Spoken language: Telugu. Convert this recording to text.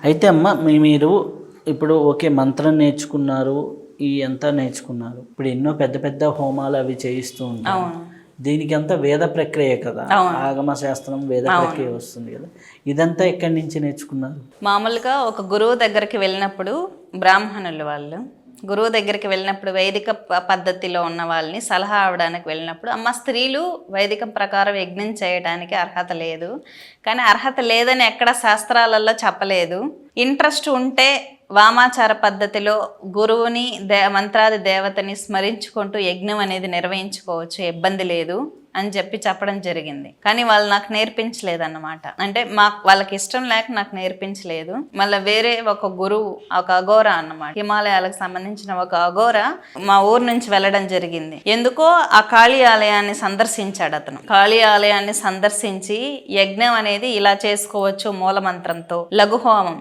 అయితే అమ్మ మీ మీరు ఇప్పుడు ఓకే మంత్రం నేర్చుకున్నారు ఈ అంతా నేర్చుకున్నారు. ఇప్పుడు ఎన్నో పెద్ద పెద్ద హోమాలు అవి చేయిస్తూ ఉంటారు. అవును. దీనికి అంతా వేద ప్రక్రియ కదా. ఆగమ శాస్త్రం వేద ప్రక్రియ వస్తుంది కదా. ఇదంతా ఎక్కడి నుంచి నేర్చుకున్నారు? మామూలుగా ఒక గురువు దగ్గరికి వెళ్ళినప్పుడు బ్రాహ్మణులు వాళ్ళు గురువు దగ్గరికి వెళ్ళినప్పుడు వైదిక పద్ధతిలో ఉన్న వాళ్ళని సలహా అవడానికి వెళ్ళినప్పుడు అమ్మ స్త్రీలు వైదిక ప్రకారం యజ్ఞం చేయడానికి అర్హత లేదు. కానీ అర్హత లేదని ఎక్కడ శాస్త్రాలలో చెప్పలేదు. ఇంట్రెస్ట్ ఉంటే వామాచార పద్ధతిలో గురువుని దే మంత్రాది దేవతని స్మరించుకుంటూ యజ్ఞం అనేది నిర్వహించుకోవచ్చు. ఇబ్బంది లేదు. అని చెప్పి చెప్పడం జరిగింది. కానీ వాళ్ళు నాకు నేర్పించలేదన్నమాట. అంటే మా వాళ్ళకి ఇష్టం లేక నాకు నేర్పించలేదు. మళ్ళీ వేరే ఒక గురువు ఒక అఘోరా అన్నమాట. హిమాలయాలకు సంబంధించిన ఒక అఘోరా మా ఊరు నుంచి వెళ్ళడం జరిగింది. ఎందుకో ఆ కాళీ ఆలయాన్ని సందర్శించాడు అతను. కాళీ ఆలయాన్ని సందర్శించి యజ్ఞం అనేది ఇలా చేసుకోవచ్చు మూలమంత్రంతో లఘుహోమం.